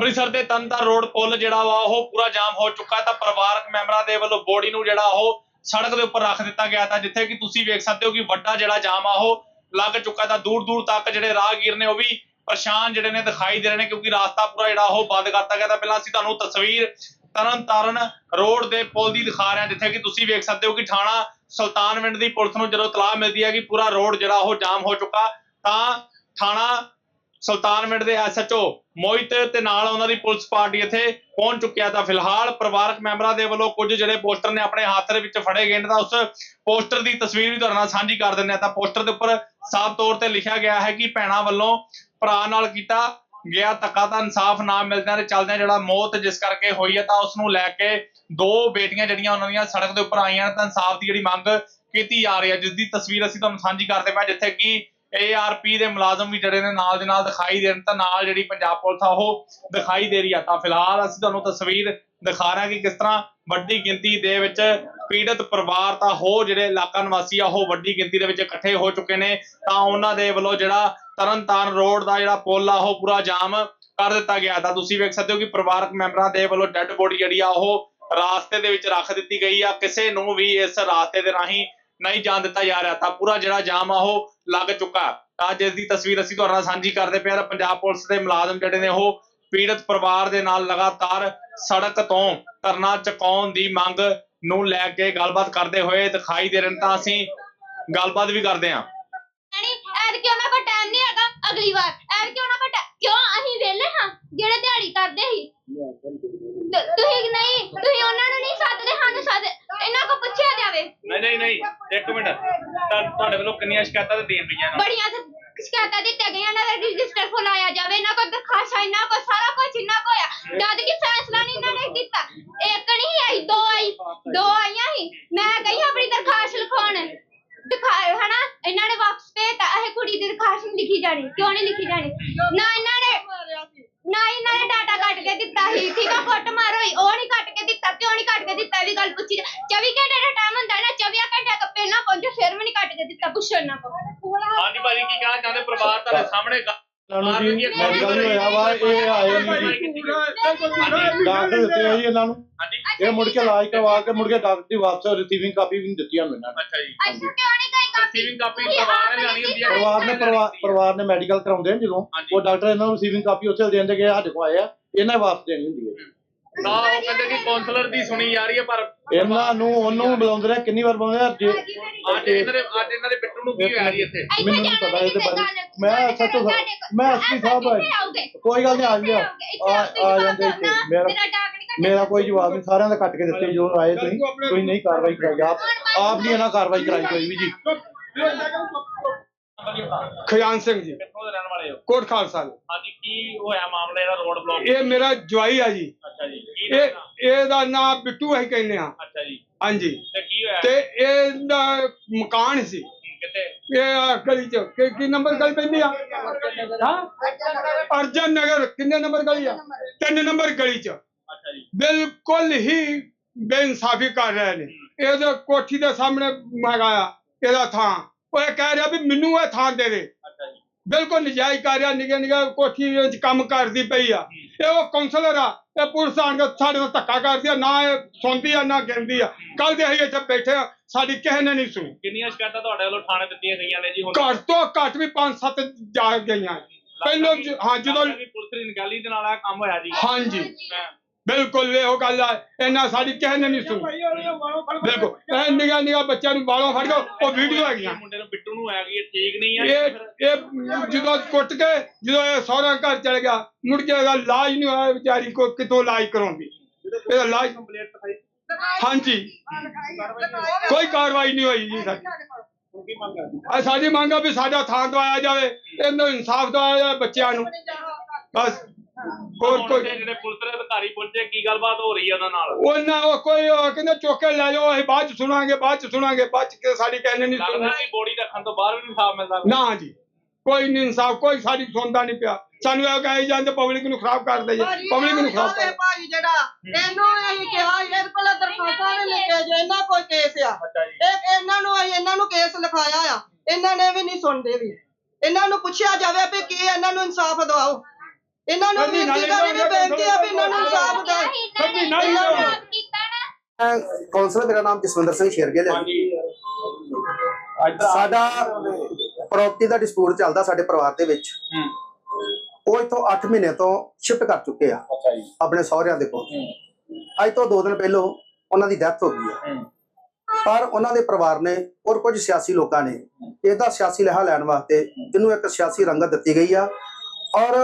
ਅੰਮ੍ਰਿਤਸਰ ਦੇ ਤਨਤਰ ਰੋਡ ਪੁਲ ਜਿਹੜਾ ਵਾ, ਉਹ ਪੂਰਾ ਜਾਮ ਹੋ ਚੁੱਕਾ ਤਾਂ ਪਰਿਵਾਰਕ ਮੈਂਬਰਾਂ ਦੇ ਵੱਲੋਂ ਬੋਡੀ ਨੂੰ ਜਿਹੜਾ ਉਹ ਸੜਕ ਦੇ ਉੱਪਰ ਰੱਖ ਦਿੱਤਾ ਗਿਆ ਤਾਂ ਜਿੱਥੇ ਕਿ ਤੁਸੀਂ ਵੇਖ ਸਕਦੇ ਹੋ ਕਿ ਵੱਡਾ ਜਿਹੜਾ ਜਾਮ ਆ, ਉਹ ਲੱਗ ਚੁੱਕਾ ਤਾਂ ਦੂਰ ਦੂਰ ਤੱਕ ਜਿਹੜੇ ਰਾਹਗੀਰ ਨੇ, ਉਹ ਵੀ ਪਰੇਸ਼ਾਨ ਜਿਹੜੇ ਨੇ, ਦਿਖਾਈ ਦੇ ਰਹੇ ਨੇ, ਕਿਉਂਕਿ ਰਾਸਤਾ ਪੂਰਾ ਜਿਹੜਾ ਉਹ ਬੰਦ ਕਰਤਾ ਗਿਆ। ਤਾਂ ਪਹਿਲਾਂ ਅਸੀਂ ਤੁਹਾਨੂੰ ਤਸਵੀਰ ਤਰਨ ਤਾਰਨ ਰੋਡ ਦੇ ਪੁਲ ਦੀ ਦਿਖਾ ਰਹੇ ਹਾਂ, ਜਿੱਥੇ ਕਿ ਤੁਸੀਂ ਵੇਖ ਸਕਦੇ ਹੋ ਕਿ ਥਾਣਾ ਸੁਲਤਾਨਵਿੰਡ ਦੀ ਪੁਲਿਸ ਨੂੰ ਜਦੋਂ ਤਲਾਹ ਮਿਲਦੀ ਹੈ ਕਿ ਪੂਰਾ ਰੋਡ ਜਿਹੜਾ ਉਹ ਜਾਮ ਹੋ ਚੁੱਕਾ, ਤਾਂ ਥਾਣਾ ਸੁਲਤਾਨਵਿੰਡ ਦੇ ਐਸਐਚਓ ਮੋਹਿਤ ਤੇ ਨਾਲ ਉਹਨਾਂ ਦੀ ਪੁਲਿਸ ਪਾਰਟੀ ਇੱਥੇ ਪਹੁੰਚ ਚੁੱਕਿਆ ਤਾਂ ਫਿਲਹਾਲ ਪਰਿਵਾਰਕ ਮੈਂਬਰਾਂ ਦੇ ਵੱਲੋਂ ਕੁਝ ਜਿਹੜੇ ਪੋਸਟਰ ਨੇ ਆਪਣੇ ਹੱਥ ਦੇ ਵਿੱਚ ਫੜੇ ਗਏ ਨੇ ਤਾਂ ਉਸ ਪੋਸਟਰ ਦੀ ਤਸਵੀਰ ਵੀ ਤੁਹਾਡੇ ਨਾਲ ਸਾਂਝੀ ਕਰ ਦਿੰਦੇ ਆ ਤਾਂ ਪੋਸਟਰ ਦੇ ਉੱਪਰ ਸਾਫ਼ ਤੌਰ ਤੇ ਲਿਖਿਆ ਗਿਆ ਹੈ ਕਿ ਭੈਣਾਂ ਵੱਲੋਂ ਭਰਾ ਨਾਲ ਕੀਤਾ ਗਿਆ ਧੱਕਾ ਤਾਂ ਇਨਸਾਫ ਨਾ ਮਿਲਦਿਆਂ ਤੇ ਚੱਲਦਿਆਂ ਜਿਹੜਾ ਮੌਤ ਜਿਸ ਕਰਕੇ ਹੋਈ ਹੈ ਤਾਂ ਉਸ ਨੂੰ ਲੈ ਕੇ ਦੋ ਬੇਟੀਆਂ ਜਿਹੜੀਆਂ ਉਹਨਾਂ ਦੀਆਂ ਸੜਕ ਦੇ ਉੱਪਰ ਆਈਆਂ ਨੇ ਤਾਂ ਇਨਸਾਫ ਦੀ ਜਿਹੜੀ ਮੰਗ ਕੀਤੀ ਜਾ ਰਹੀ ਹੈ, ਜਿਸ ਦੀ ਤਸਵੀਰ ਅਸੀਂ ਤੁਹਾਨੂੰ ਸਾਂਝੀ ਕਰਦੇ ਪਏ ਜਿੱਥੇ ਕਿ ਏਆਰਪੀ ਦੇ ਮੁਲਾਜ਼ਮ ਵੀ ਜਿਹੜੇ ਨੇ ਨਾਲ ਦੇ ਨਾਲ ਦਿਖਾਈ ਦੇਣ, ਤਾਂ ਨਾਲ ਜਿਹੜੀ ਪੰਜਾਬ ਪੁਲਿਸ ਆ, ਉਹ ਦਿਖਾਈ ਦੇ ਰਹੀ ਆ। ਤਾਂ ਫਿਲਹਾਲ ਅਸੀਂ ਤੁਹਾਨੂੰ ਤਸਵੀਰ ਦਿਖਾ ਰਹੇ ਹਾਂ ਕਿ ਕਿਸ ਤਰ੍ਹਾਂ ਵੱਡੀ ਗਿਣਤੀ ਦੇ ਵਿੱਚ ਪੀੜਤ ਪਰਿਵਾਰ ਤਾਂ ਹੋ ਜਿਹੜੇ ਇਲਾਕਾ ਨਿਵਾਸੀ ਆ, ਉਹ ਵੱਡੀ ਗਿਣਤੀ ਦੇ ਵਿੱਚ ਇਕੱਠੇ ਹੋ ਚੁੱਕੇ ਨੇ। ਤਾਂ ਉਹਨਾਂ ਦੇ ਵੱਲੋਂ ਜਿਹੜਾ ਤਰਨਤਾਰਨ ਰੋਡ ਦਾ ਜਿਹੜਾ ਪੁਲ ਆ, ਉਹ ਪੂਰਾ ਜਾਮ ਕਰ ਦਿੱਤਾ ਗਿਆ। ਤਾਂ ਤੁਸੀਂ ਵੇਖ ਸਕਦੇ ਹੋ ਕਿ ਪਰਿਵਾਰਕ ਮੈਂਬਰਾਂ ਦੇ ਵੱਲੋਂ ਡੈੱਡ ਬੋਡੀ ਜਿਹੜੀ ਆ, ਉਹ ਰਾਸਤੇ ਦੇ ਵਿੱਚ ਰੱਖ ਦਿੱਤੀ ਗਈ ਆ। ਕਿਸੇ ਨੂੰ ਵੀ ਇਸ ਰਾਸਤੇ ਦੇ ਰਾਹੀਂ ਨਹੀਂ ਜਾਣ ਦਿੱਤਾ ਜਾ ਰਿਹਾ, ਤਾਂ ਪੂਰਾ ਜਿਹੜਾ ਜਾਮ ਆ ਉਹ ਲੱਗ ਚੁੱਕਾ। ਤਾਂ ਜਿਸ ਦੀ ਤਸਵੀਰ ਅਸੀਂ ਤੁਹਾਡੇ ਨਾਲ ਸਾਂਝੀ ਕਰਦੇ ਪਏ ਹਾਂ ਪੰਜਾਬ ਪੁਲਿਸ ਦੇ ਮੁਲਾਜ਼ਮ ਜਿਹੜੇ ਨੇ ਉਹ ਪੀੜਤ ਪਰਿਵਾਰ ਦੇ ਨਾਲ ਲਗਾਤਾਰ ਸੜਕ ਤੋਂ ਧਰਨਾ ਚੁਕਾਉਣ ਦੀ ਮੰਗ ਨੂੰ ਲੈ ਕੇ ਗੱਲਬਾਤ ਕਰਦੇ ਹੋਏ ਦਿਖਾਈ ਦੇ ਰਹੇ ਤਾਂ ਅਸੀਂ ਗੱਲਬਾਤ ਵੀ ਕਰਦੇ ਹਾਂ। ਐਰ ਕਿਉਂ ਨਾ ਕੋ ਟਾਈਮ ਨਹੀਂ ਹੈਗਾ ਅਗਲੀ ਵਾਰ। ਐਰ ਕਿਉਂ ਨਾ ਕੋ ਕਿਉਂ? ਅਸੀਂ ਵਿਹਲੇ ਹਾਂ, ਜਿਹੜੇ ਦਿਹਾੜੀ ਕਰਦੇ ਸੀ। ਤੁਸੀਂ ਨਹੀਂ, ਤੁਸੀਂ ਉਹਨਾਂ ਨੂੰ ਨਹੀਂ ਸੱਦਦੇ, ਸਾਨੂੰ ਸੱਦ ਇਹਨਾਂ ਕੋ ਪੁੱਛਿਆ ਜਾਵੇ। ਨਹੀਂ ਨਹੀਂ ਨਹੀਂ ਇੱਕ ਮਿੰਟ। ਤੁਹਾਡੇ ਵੱਲੋਂ ਕਿੰਨੀਆਂ ਸ਼ਿਕਾਇਤਾਂ ਤੇ ਦੇਣ ਪਈਆਂ ਨੇ? ਬੜੀਆਂ ਸ਼ਿਕਾਇਤਾਂ ਦਿੱਤੀਆਂ ਗਈਆਂ ਇਹਨਾਂ ਦਾ ਰਜਿਸਟਰ ਖੁਲਾਇਆ ਜਾਵੇ। ਇਹਨਾਂ ਕੋ ਦਰਖਾਸ਼ਾਂ ਇਹਨਾਂ ਕੋ ਸਾਰਾ ਕੁਝ ਇਹਨਾਂ ਕੋ ਆ। ਜਦ ਕਿ ਫੈਸਲਾ ਨਹੀਂ ਇਹਨਾਂ ਨੇ ਕੀਤਾ। ਇੱਕ ਨਹੀਂ ਆਈ ਦੋ ਆਈ ਦੋ ਆਈਆਂ ਸੀ। ਮੈਂ ਗਈ ਆਪਣੀ ਦਰਖਾਸਤ ਲਿਖਾਉਣ। ਦਿਖਾ ਹਨਾ ਇਹਨਾਂ ਨੇ ਵਾਪਸ ਭੇਜਤਾ। ਇਹ ਕੁੜੀ ਦੀ ਦਰਖਾਸਤ ਨਹੀਂ ਲਿਖੀ ਜਾਣੀ ਕਿਉਂ ਨਹੀਂ ਲਿਖੀ ਜਾਣੀ? ਨਾ ਇਹਨਾਂ ਨੇ ਨਾ ਇਹਨਾਂ ਨੇ ਡਾਟਾ ਕੱਟ ਕੇ ਦਿੱਤਾ ਸੀ, ਠੀਕ ਆ ਫੁੱਟ ਮਾਰ ਹੋਈ ਉਹ ਨਹੀਂ ਕੱਟ ਕੇ ਦਿੱਤਾ, ਕਿਉਂ ਨਹੀਂ ਕੱਟ ਕੇ ਦਿੱਤਾ ਇਹਦੀ ਗੱਲ ਪੁੱਛੀ ਜਾ- 24 ਘੰਟੇ ਦਾ ਟਾਈਮ ਹੁੰਦਾ ਨਾ 24 ਘੰਟੇ ਤੋਂ ਪਹਿਲਾਂ ਪਹੁੰਚੋ, ਫਿਰ ਵੀ ਨਹੀਂ ਕੱਟ ਕੇ ਦਿੱਤਾ ਪੁੱਛਣ ਇਹਨਾਂ ਕੋਲ। ਹਾਂਜੀ ਭਾਜੀ, ਕੀ ਕਹਿਣਾ ਚਾਹੁੰਦੇ? ਪਰਿਵਾਰ ਤੁਹਾਡੇ ਸਾਹਮਣੇ ਗ- ਇਹਨਾਂ ਨੂੰ ਜੀ ਹਾਂਜੀ। ਮੈਡੀਕਲ ਨਹੀਂ ਹੋਇਆ ਵਾ ਇਹ ਆਏ ਨਹੀਂ ਜੀ। ਡਾਕਟਰ ਦਿੱਤੇ ਆ ਜੀ ਇਹਨਾਂ ਨੂੰ। ਹਾਂਜੀ। ਇਹ ਮੁੜ ਕੇ ਇਲਾਜ ਕਰਵਾ ਕੇ ਮੁੜ ਕੇ ਡਾਕਟਰ ਦੀ ਵਾਪਸ ਰਿਸੀਵਿੰਗ ਕਾਪੀ ਵੀ ਨਹੀਂ ਦਿੱਤੀ ਸਾਨੂੰ ਇਹਨਾਂ ਨੇ। ਅੱਛਾ ਜੀ। ਅੱਛਾ ਕਿਉਂ ਨਹੀਂ ਗਈ ਕਾਪੀ Receiving copy ਪਰਿਵਾਰ ਨੇ ਲੈਣੀ ਹੁੰਦੀ ਹੈ। ਪਰਿਵਾਰ ਨੇ ਪਰਿਵਾਰ ਪਰਿਵਾਰ ਨੇ ਮੈਡੀਕਲ ਕਰਾਉਂਦੇ ਨੇ ਜਦੋਂ। ਉਹ ਡਾਕਟਰ ਇਹਨਾਂ ਨੂੰ ਰਿਸੀਵਿੰਗ ਕਾਪੀ ਉੱਥੇ ਦੇਣ ਦੇ ਕਿ ਸਾਡੇ ਕੋਲ ਆਏ ਆ ਇਹਨਾਂ ਨੇ ਵਾਪਸ ਦੇਣੀ ਹੁੰਦੀ ਹੈ। ਤਾਂ ਉਹ ਕਹਿੰਦੇ ਕਿ ਕਾਉਂਸਲਰ ਦੀ ਸੁਣੀ ਜਾ ਰਹੀ ਹੈ ਪਰ ਇਹਨਾਂ ਨੂੰ ਉਹਨੂੰ ਬੁਲਾਉਂਦੇ ਰਹੇ ਕਿੰਨੀ ਵਾਰ ਬੁਲਾਉਂਦੇ ਆ ਜੇ ਅੱਜ ਇਹਨਾਂ ਦੇ ਅੱਜ ਇਹਨਾਂ ਦੇ ਬਿੱਟੂ ਨੂੰ ਕੀ ਹੋਇਆ ਜੀ ਇੱਥੇ? ਮੈਨੂੰ ਨਹੀਂ ਪਤਾ ਇਹਦੇ ਬਾਰੇ ਮੈਂ ਸੱਚੋ ਮੈਂ ਐਸਪੀ ਸਾਹਿਬ ਆ ਕਿੱਥੇ ਆਓਗੇ? ਕੋਈ ਗੱਲ ਨਹੀਂ ਆ ਗਿਆ ਇੱਥੇ ਆ ਆ ਜਾਂਦੇ ਇੱਥੇ। ਨਾ, ਮੇਰਾ ਮੇਰਾ ਕੋਈ ਜਵਾਬ ਨਹੀਂ ਸਾਰਿਆਂ ਦਾ ਕੱਟ ਕੇ ਦਿੱਤੇ ਜੋ ਆਏ ਤੁਸੀਂ। ਤੁਸੀਂ ਨਹੀਂ ਕਾਰਵਾਈ ਕਰਾਈ। ਆਪ ਆਪ ਨਹੀਂ ਇਹਨਾਂ ਕਾਰਵਾਈ ਕਰਾਈ ਕੋਈ ਵੀ ਜੀ। ਖਜ਼ਾਨ ਸਿੰਘ ਜੀ। ਕਿੱਥੋਂ ਦੇ ਰਹਿਣ ਵਾਲੇ ਹੋ? ਕੋਟ ਖਾਲਸਾ ਦੇ। ਹਾਂਜੀ ਕੀ ਹੋਇਆ ਮਾਮਲਾ ਇਹਦਾ ਰੋਡ ਬਲੌਕ ਇਹ ਮੇਰਾ ਜਵਾਈ ਆ ਜੀ। ਇਹ? ਇਹਦਾ ਨਾਮ ਬਿੱਟੂ ਅਸੀਂ ਕਹਿੰਦੇ ਆ ਅੱਛਾ ਜੀ। ਹਾਂਜੀ। ਤੇ ਕੀ ਹੋਇਆ? ਤੇ ਇਹਦਾ ਮਕਾਨ ਸੀ। ਕਿੱਥੇ? ਇਹ ਆ ਗਲੀ ਚ। ਕਿ ਕੀ ਨੰਬਰ ਗਲੀ ਪੈਂਦੀ ਆ? ਹਾਂ? ਅਰਜਨ ਨਗਰ। ਕਿੰਨੇ ਨੰਬਰ ਗਲੀ ਆ? ਤਿੰਨ ਨੰਬਰ ਗਲੀ ਚ। ਅੱਛਾ ਜੀ। ਬਿਲਕੁਲ ਹੀ ਬੇਇਨਸਾਫੀ ਕਰ ਰਹੇ ਨੇ। ਇਹਦੇ ਕੋਠੀ ਦੇ ਸਾਹਮਣੇ ਹੈਗਾ ਆ ਇਹਦਾ ਥਾਂ। ਉਹ ਇਹ ਕਹਿ ਰਿਹਾ ਵੀ ਮੈਨੂੰ ਇਹ ਥਾਂ ਦੇ ਦੇ। ਅੱਛਾ ਜੀ। ਬਿਲਕੁਲ ਨਜਾਇਜ਼ ਕਰ ਰਿਹਾ ਨਿੱਕੇ ਨਿੱਕੇ ਕੋਠੀ ਵਿੱਚ ਕੰਮ ਕਰਦੀ ਪਈ ਆ। ਇਹ ਉਹ ਕਾਉਂਸਲਰ ਆ ਇਹ ਪੁਲਿਸ ਆਣ ਕੇ ਸਾਡੇ ਨਾਲ ਧੱਕਾ ਕਰਦੀ ਆ ਨਾ ਇਹ ਸੁਣਦੀ ਆ ਨਾ ਗਿਣਦੀ ਆ। ਕੱਲ ਦੇ ਅਸੀਂ ਇੱਥੇ ਬੈਠੇ ਆ ਸਾਡੀ ਕਿਸੇ ਨੇ ਨਹੀਂ ਸੁਣੀ। ਕਿੰਨੀਆਂ ਸ਼ਿਕਾਇਤਾਂ ਤੁਹਾਡੇ ਵੱਲੋਂ ਥਾਣੇ ਦਿੱਤੀਆਂ ਗਈਆਂ ਨੇ ਜੀ ਹੁਣ? ਘੱਟ ਤੋਂ ਘੱਟ ਵੀ 5-7 ਜਾ ਗਈਆਂ। ਪਹਿਲੋਂ ਹਾਂ ਜਦੋਂ ਪੁਲਿਸ ਦੀ ਨਿਗਾਲੀ ਦੇ ਨਾਲ ਇਹ ਕੰਮ ਹੋਇਆ ਜੀ। ਹਾਂਜੀ। ਬਿਲਕੁਲ ਇਹੋ ਗੱਲ ਆ ਇਹਨਾਂ ਸਾਡੀ ਨੇ ਨਹੀਂ ਸੁਣੀ। ਬਿਲਕੁਲ ਇਹ ਨਿਗਾ ਨਿਗਾ ਬੱਚਿਆਂ ਨੂੰ ਬਾਲੋਂ ਫੜ ਕੇ ਉਹ ਵੀਡੀਓ ਹੈਗੀਆਂ। ਇਹ ਮੁੰਡੇ ਨੂੰ ਬਿੱਟੂ ਨੂੰ ਹੈਗੀ ਇਹ ਠੀਕ ਨਹੀਂ ਆ ਇਹ ਇਹ ਜਦੋਂ ਕੁੱਟ ਕੇ ਜਦੋਂ ਇਹ ਸਹੁਰਾ ਘਰ ਚਲ ਗਿਆ ਮੁੜ ਕੇ ਇਹਦਾ ਇਲਾਜ ਨਹੀਂ ਹੋਇਆ ਵਿਚਾਰੀ ਕੋ ਕਿਤੋਂ ਇਲਾਜ ਕਰਾਉਂਦੀ। ਇਹਦਾ ਕੰਪਲੀਟ ਦਿਖਾਈ ਹਾਂਜੀ। ਕੋਈ ਕਾਰਵਾਈ ਨਹੀਂ ਹੋਈ ਜੀ ਸਾਡੀ। ਆ ਸਾਡੀ ਮੰਗ ਆ ਵੀ ਸਾਡਾ ਥਾਂ ਦਵਾਇਆ ਜਾਵੇ ਇਹਨੂੰ ਇਨਸਾਫ ਦਵਾਇਆ ਜਾਵੇ ਬੱਚਿਆਂ ਨੂੰ। ਬਸ ਹੋਰ ਕੋਈ ਜਿਹੜੇ ਪੁਲਿਸ ਦੇ ਅਧਿਕਾਰੀ ਪਹੁੰਚੇ ਕੀ ਗੱਲਬਾਤ ਹੋ ਰਹੀ ਹੈ ਉਹਨਾਂ ਨਾਲ? ਉਹਨਾਂ ਉਹ ਕੋਈ ਉਹ ਕਹਿੰਦੇ ਚੁੱਕ ਕੇ ਲੈ ਜਾਓ ਅਸੀਂ ਬਾਅਦ ਚ ਸੁਣਾਂਗੇ ਬਾਅਦ ਚ ਸੁਣਾਂਗੇ ਬਾਅਦ ਚ ਕਿ ਸਾਡੀ ਕਹਿੰਦੇ ਨਹੀਂ ਲੱਗਦਾ ਸੁਣਨੀ ਕਿ ਬੋਡੀ ਰੱਖਣ ਤੋਂ ਬਾਅਦ ਵੀ ਨਹੀਂ ਇਨਸਾਫ ਮਿਲਦਾ ਨਾ ਜੀ ਕੋਈ ਨਹੀਂ ਇਨਸਾਫ ਕੋਈ ਸਾਡੀ ਸੁਣਦਾ ਨਹੀਂ ਪਿਆ। ਸਾਨੂੰ ਇਹ ਕਹੇ ਜਾਂਦੇ ਪਬਲਿਕ ਨੂੰ ਖਰਾਬ ਕਰ ਦਈਏ ਪਬਲਿਕ ਨੂੰ ਖਰਾਬ ਕਰ ਭਾਜੀ ਜਿਹੜਾ ਇਹਨੂੰ ਅਸੀਂ ਕਿਹਾ ਇਹਦੇ ਕੋਲ ਦਰਖਾਸਤਾਂ ਨੇ ਲਿਖੇ ਜੇ ਇਹਨਾਂ ਕੋਈ ਕੇਸ ਆ। ਇਹ ਇਹਨਾਂ ਨੂੰ ਅਸੀਂ ਇਹਨਾਂ ਨੂੰ ਕੇਸ ਲਿਖਾਇਆ ਆ। ਇਹਨਾਂ ਨੇ ਵੀ ਨਹੀਂ ਸੁਣਦੇ ਵੀ। ਇਹਨਾਂ ਨੂੰ ਪੁੱਛਿਆ ਜਾਵੇ ਵੀ ਕੀ ਇਹਨਾਂ ਨੂੰ ਇਨਸਾਫ ਦਿਵਾਓ। ਇਹਨਾਂ ਨੂੰ ਬੇਨਤੀ ਕਰੀ ਵੀ ਬੇਨਤੀ ਆ ਵੀ ਇਹਨਾਂ ਨੂੰ ਇਨਸਾਫ ਦੇ ਇਹਨਾਂ ਨੇ। ਆਪ ਕੀਤਾ ਨਾ ਕੌਂਸਲਰ ਮੇਰਾ ਨਾਮ ਜਸਵਿੰਦਰ ਸਿੰਘ ਸ਼ੇਰਗਿੱਲ ਹੈ। ਹਾਂਜੀ। ਸਾਡਾ ਪ੍ਰਾਪਰਟੀ ਦਾ ਡਿਸਪਿਊਟ ਚੱਲਦਾ ਸਾਡੇ ਪਰਿਵਾਰ ਦੇ ਵਿੱਚ। ਹੂੰ। ਉਹ ਇਥੋਂ 8 ਮਹੀਨੇ ਤੋਂ ਸ਼ਿਫਟ ਕਰ ਚੁੱਕੇ ਆ। ਆਪਣੇ ਸਹੁਰਿਆਂ ਦੇ ਕੋਲ। ਅੱਜ ਤੋਂ 2 ਦਿਨ ਪਹਿਲਾਂ ਉਹਨਾਂ ਦੀ ਡੈਥ ਹੋ ਗਈ ਹੈ ਹੂੰ। ਪਰ ਉਹਨਾਂ ਦੇ ਪਰਿਵਾਰ ਨੇ ਔਰ ਕੁਝ ਸਿਆਸੀ ਲੋਕਾਂ ਨੇ ਇਹਦਾ ਸਿਆਸੀ ਲਹਾ ਲੈਣ ਵਾਸਤੇ ਇਹਨੂੰ ਇੱਕ ਸਿਆਸੀ ਰੰਗਤ ਦਿੱਤੀ ਗਈ ਆ। ਔਰ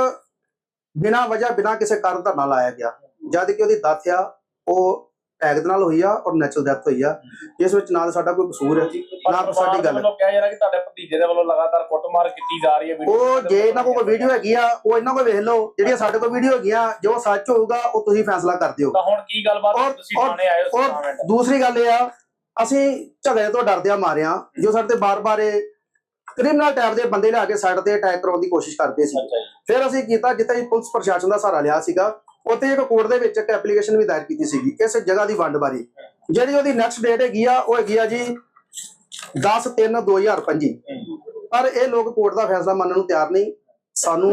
ਬਿਨਾਂ ਵਜ੍ਹਾ ਬਿਨਾਂ ਕਿਸੇ ਕਾਰਨ ਧਰਨਾ ਲਾਇਆ ਗਿਆ। ਜਦ ਕਿ ਉਹਦੀ ਡੈਥ ਆ ਉਹ ਟੈਗ ਦੇ ਨਾਲ ਹੋਈ ਆ ਔਰ ਨੈਚੁਰਲ ਡੈਥ ਹੋਈ ਆ। ਜਿਸ ਵਿੱਚ ਨਾ ਤਾਂ ਸਾਡਾ ਕੋਈ ਕਸੂਰ ਹੈ ਨਾ ਕੋਈ ਸਾਡੀ ਗੱਲ ਹੈ। ਵੱਲੋਂ ਕਿਹਾ ਜਾ ਰਿਹਾ ਕਿ ਤੁਹਾਡੇ ਭਤੀਜੇ ਦੇ ਵੱਲੋਂ ਲਗਾਤਾਰ ਕੁੱਟਮਾਰ ਕੀਤੀ ਜਾ ਰਹੀ ਹੈ video ਉਹ ਜੇ ਇਹਨਾਂ ਕੋਲ ਕੋਈ ਵੀਡੀਓ ਹੈਗੀ ਆ ਉਹ ਇਹਨਾਂ ਕੋਲ ਵੇਖ ਲਓ। ਜਿਹੜੀਆਂ ਸਾਡੇ ਕੋਲ ਵੀਡੀਓ ਹੈਗੀਆਂ ਜੋ ਸੱਚ ਹੋਊਗਾ ਉਹ ਤੁਸੀਂ ਫੈਸਲਾ ਕਰ ਦਿਓ। ਤਾਂ ਹੁਣ ਕੀ ਗੱਲਬਾਤ ਔਰ ਤੁਸੀਂ ਥਾਣੇ ਆਏ ਹੋ ਔਰ ਸਮਾਂ ਦੂਸਰੀ ਗੱਲ ਇਹ ਆ ਅਸੀਂ ਝਗੜੇ ਤੋਂ ਡਰਦਿਆਂ ਮਾਰਿਆ। ਜੋ ਸਾਡੇ ਤੇ ਬਾਰ-ਬਾਰ ਇਹ ਕ੍ਰਿਮੀਨਲ ਟਾਈਪ ਦੇ ਬੰਦੇ ਲਿਆ ਕੇ ਸਾਈਡ ਤੇ ਅਟੈਕ ਕਰਾਉਣ ਦੀ ਕੋਸ਼ਿਸ਼ ਕਰਦੇ ਸੀ। ਫਿਰ ਅਸੀਂ ਕੀਤਾ ਜਿੱਥੇ ਪੁਲਿਸ ਪ੍ਰਸ਼ਾਸਨ ਦਾ ਸਹਾਰਾ ਲਿਆ ਸੀਗਾ ਉੱਥੇ ਇੱਕ ਕੋਰਟ ਦੇ ਵਿੱਚ ਇੱਕ ਐਪਲੀਕੇਸ਼ਨ ਵੀ ਦਾਇਰ ਕੀਤੀ ਸੀਗੀ ਇਸ ਜਗ੍ਹਾ ਦੀ ਵੰਡ ਬਾਰੇ। ਜਿਹੜੀ ਉਹਦੀ ਨੈਕਸਟ ਡੇਟ ਹੈਗੀ ਆ ਉਹ ਹੈਗੀ ਆ ਜੀ 10 3 2025 ਪਰ ਇਹ ਲੋਕ ਕੋਰਟ ਦਾ ਫੈਸਲਾ ਮੰਨਣ ਨੂੰ ਤਿਆਰ ਨਹੀਂ। ਸਾਨੂੰ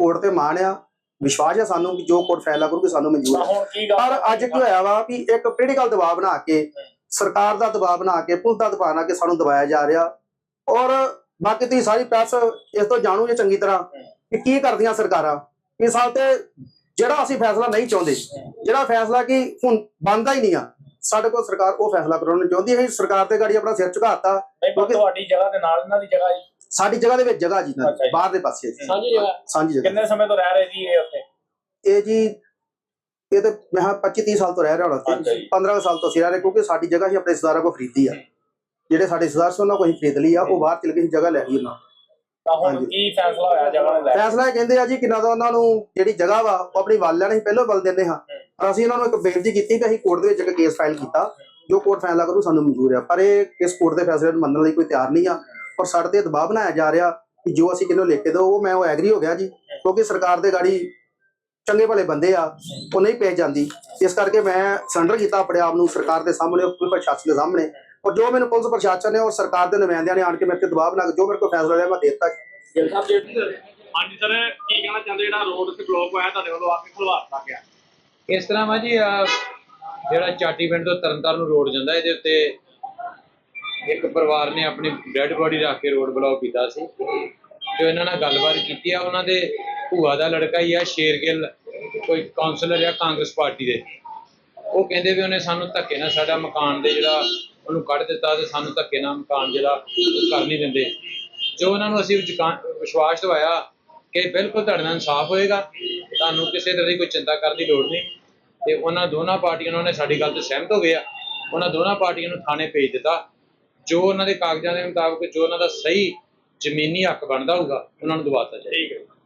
ਕੋਰਟ ਤੇ ਮਾਣ ਆ ਵਿਸ਼ਵਾਸ ਹੈ ਸਾਨੂੰ ਕਿ ਜੋ ਕੋਰਟ ਫੈਸਲਾ ਕਰੂਗੀ ਸਾਨੂੰ ਮਨਜ਼ੂਰ ਹੈ ਕੀ ਪਰ ਅੱਜ ਕੀ ਹੋਇਆ ਵਾ ਵੀ ਇੱਕ ਪੋਲੀਟੀਕਲ ਦਬਾਅ ਬਣਾ ਕੇ ਸਰਕਾਰ ਦਾ ਦਬਾਅ ਬਣਾ ਕੇ ਪੁਲਿਸ ਦਾ ਦਬਾਅ ਬਣਾ ਕੇ ਸਾਨੂੰ ਦਬਾਇਆ ਜਾ ਰਿਹਾ। ਔਰ ਬਾਕੀ ਤੁਸੀਂ ਸਾਰੀ ਪ੍ਰੈਸ ਇਸ ਤੋਂ ਜਾਣੂ ਜੇ ਚੰਗੀ ਤਰ੍ਹਾਂ ਕਿ ਕੀ ਕਰਦੀਆਂ ਸਰਕਾਰਾਂ। ਇਸ ਸਾਲ ਤੇ ਜਿਹੜਾ ਅਸੀਂ ਫੈਸਲਾ ਨਹੀਂ ਚਾਹੁੰਦੇ ਜਿਹੜਾ ਫੈਸਲਾ ਕਿ ਹੁਣ ਬਣਦਾ ਹੀ ਨਹੀਂ ਆ ਸਾਡੇ ਕੋਲ ਸਰਕਾਰ ਉਹ ਫੈਸਲਾ ਕਰਾਉਣਾ ਚਾਹੁੰਦੀ ਹੈ ਸਰਕਾਰ ਤੇ ਗਾੜੀ ਆਪਣਾ ਸਿਰ ਝੁਕਾਤਾ ਪਰ ਤੁਹਾਡੀ ਜਗ੍ਹਾ ਦੇ ਨਾਲ ਇਹਨਾਂ ਦੀ ਜਗ੍ਹਾ ਜੀ। ਸਾਡੀ ਜਗ੍ਹਾ ਦੇ ਵਿੱਚ ਜਗ੍ਹਾ ਜੀ। ਬਾਹਰ ਦੇ ਪਾਸੇ ਜੀ। ਸਾਂਝੀ ਜਗ੍ਹਾ। ਸਾਂਝੀ ਜਗ੍ਹਾ। ਕਿੰਨੇ ਸਮੇਂ ਤੋਂ ਰਹਿ ਰਹੇ ਜੀ ਇਹ ਉੱਥੇ? ਇਹ ਜੀ ਇਹ ਤੇ ਮੈਂ 25 30 ਸਾਲ ਤੋਂ ਰਹਿ ਰਿਹਾ ਹਾਂ ਅੱਛਾ ਉੱਥੇ ਜੀ। 15 ਸਾਲ ਤੋਂ ਅਸੀਂ ਰਹਿ ਰਹੇ ਕਿਉਂਕਿ ਸਾਡੀ ਜਗ੍ਹਾ ਹੀ ਆਪਣੇ ਰਿਸ਼ਤੇਦਾਰਾਂ ਕੋਲ ਖਰੀਦੀ ਆ। ਜਿਹੜੇ ਸਾਡੇ ਰਿਸ਼ਤੇਦਾਰ ਸੀ ਉਹਨਾਂ ਕੋਲ ਖਰੀਦ ਲਈ ਆ ਉਹ ਬਾਹਰ ਚਲ ਕੇ ਜਗ੍ਹਾ ਲੈ ਲਈ ਉਹਨਾਂ ਤਾਂ ਹੁਣ ਹਾਂਜੀ। ਕੀ ਫੈਸਲਾ ਹੋਇਆ ਜਗ੍ਹਾ ਨੂੰ ਲੈ ਕੇ? ਫੈਸਲਾ ਇਹ ਕਹਿੰਦੇ ਆ ਜੀ ਕਿੰਨਾ ਦਾ ਉਹਨਾਂ ਨੂੰ ਜਿਹੜੀ ਜਗ੍ਹਾ ਵਾ ਉਹ ਆਪਣੀ ਵੱਲ ਲੈਣੀ ਪਹਿਲਾਂ ਵੱਲ ਦਿੰਦੇ ਹਾਂ। ਪਰ ਅਸੀਂ ਇਹਨਾਂ ਨੂੰ ਇੱਕ ਬੇਨਤੀ ਕੀਤੀ ਕਿ ਅਸੀਂ ਕੋਰਟ ਦੇ ਵਿੱਚ ਇੱਕ ਕੇਸ ਫਾਈਲ ਕੀਤਾ। ਜੋ ਕੋਰਟ ਫੈਸਲਾ ਕਰੂ ਸਾਨੂੰ ਮਨਜ਼ੂਰ ਆ। ਪਰ ਇਹ ਇਸ ਕੋਰਟ ਦੇ ਫੈਸਲੇ ਨੂੰ ਮੰਨਣ ਲਈ ਕੋਈ ਤਿਆਰ ਨਹੀਂ ਆ। ਔਰ ਸਾਡੇ ਤੇ ਦਬਾਅ ਬਣਾਇਆ ਜਾ ਰਿਹਾ ਕਿ ਜੋ ਅਸੀਂ ਕਿਹਨੂੰ ਲਿਖ ਕੇ ਦੋ ਉਹ ਮੈਂ ਉਹ ਐਗਰੀ ਹੋ ਗਿਆ ਜੀ। ਕਿਉਂਕਿ ਸਰਕਾਰ ਦੇ ਗਾੜੀ ਚੰਗੇ ਭਲੇ ਬੰਦੇ ਆ ਉਹ ਨਹੀਂ ਪੇਜ ਜਾਂਦੀ। ਇਸ ਕਰਕੇ ਮੈਂ ਸਰੈਂਡਰ ਕੀਤਾ ਆਪਣੇ ਆਪ ਨੂੰ ਸਰਕਾਰ ਦੇ ਸਾਹਮਣੇ ਪੁਲਿਸ ਪ੍ਰਸ਼ਾਸਨ ਦੇ ਸਾਹਮਣੇ। ਔਰ ਜੋ ਮੈਨੂੰ ਪੁਲਿਸ ਪ੍ਰਸ਼ਾਸਨ ਨੇ ਔਰ ਸਰਕਾਰ ਦੇ ਨੁਮਾਇੰਦਿਆਂ ਨੇ ਆਣ ਕੇ ਮੇਰੇ ਤੇ ਦਬਾਅ ਬਣਾ ਕੇ ਜੋ ਮੇਰੇ ਕੋਲ ਫੈਸਲਾ ਲਿਆ ਮੈਂ ਦੇ ਦਿੱਤਾ ਹਾਂਜੀ ਸਰ ਕੀ ਕਹਿਣਾ ਚਾਹੁੰਦੇ ਜਿਹੜਾ ਰੋਡ ਤੇ ਬਲੌਕ ਹੋਇਆ ਤੁਹਾਡੇ ਵੱਲੋਂ ਆ ਕੇ ਖੁਲਵਾਤਾ ਗਿਆ। ਇਸ ਤਰ੍ਹਾਂ ਵਾ ਜੀ ਜਿਹੜਾ ਚਾਟੀ ਪਿੰਡ ਤੋਂ ਤਰਨਤਾਰਨ ਨੂੰ ਰੋਡ ਜਾਂਦਾ ਇਹਦੇ ਉੱਤੇ ਇੱਕ ਪਰਿਵਾਰ ਨੇ ਆਪਣੀ ਡੈੱਡ ਬੋਡੀ ਰੱਖ ਕੇ ਰੋਡ ਬਲੌਕ ਕੀਤਾ ਸੀ। ਜੋ ਇਹਨਾਂ ਨਾਲ ਗੱਲਬਾਤ ਕੀਤੀ ਆ ਉਹਨਾਂ ਦੇ ਭੂਆ ਦਾ ਲੜਕਾ ਹੀ ਆ ਸ਼ੇਰਗਿੱਲ ਕੋਈ ਕਾਉਂਸਲਰ ਆ ਕਾਂਗਰਸ ਪਾਰਟੀ ਦੇ। ਉਹ ਕਹਿੰਦੇ ਵੀ ਉਹਨੇ ਸਾਨੂੰ ਧੱਕੇ ਨਾਲ ਸਾਡਾ ਮਕਾਨ ਦੇ ਜਿਹੜਾ ਉਹਨੂੰ ਕੱਢ ਦਿੱਤਾ ਤੇ ਸਾਨੂੰ ਧੱਕੇ ਨਾਲ ਮਕਾਨ ਜਿਹੜਾ ਉਹ ਕਰ ਨਹੀਂ ਦਿੰਦੇ। ਜੋ ਉਹਨਾਂ ਨੂੰ ਅਸੀਂ ਵਿਸ਼ਵਾਸ ਦਿਵਾਇਆ ਕਿ ਬਿਲਕੁਲ ਤੁਹਾਡੇ ਨਾਲ ਇਨਸਾਫ ਹੋਏਗਾ, ਤੁਹਾਨੂੰ ਕਿਸੇ ਤਰ੍ਹਾਂ ਦੀ ਕੋਈ ਚਿੰਤਾ ਕਰਨ ਦੀ ਲੋੜ ਨਹੀਂ। ਤੇ ਉਹਨਾਂ ਦੋਨਾਂ ਪਾਰਟੀਆਂ ਨਾਲ ਨੇ ਸਾਡੀ ਗੱਲ ਤੇ ਸਹਿਮਤ ਹੋ ਗਏ ਆ। ਉਹਨਾਂ ਦੋਨਾਂ ਪਾਰਟੀਆਂ ਨੂੰ ਥਾਣੇ ਭੇਜ ਦਿੱਤਾ। ਜੋ ਉਹਨਾਂ ਦੇ ਕਾਗਜ਼ਾਂ ਦੇ ਮੁਤਾਬਕ ਜੋ ਉਹਨਾਂ ਦਾ ਸਹੀ ਜ਼ਮੀਨੀ ਹੱਕ ਬਣਦਾ ਹੋਊਗਾ, ਉਹਨਾਂ ਨੂੰ ਦਵਾਤਾ ਜਾਏਗਾ ਠੀਕ ਹੈ।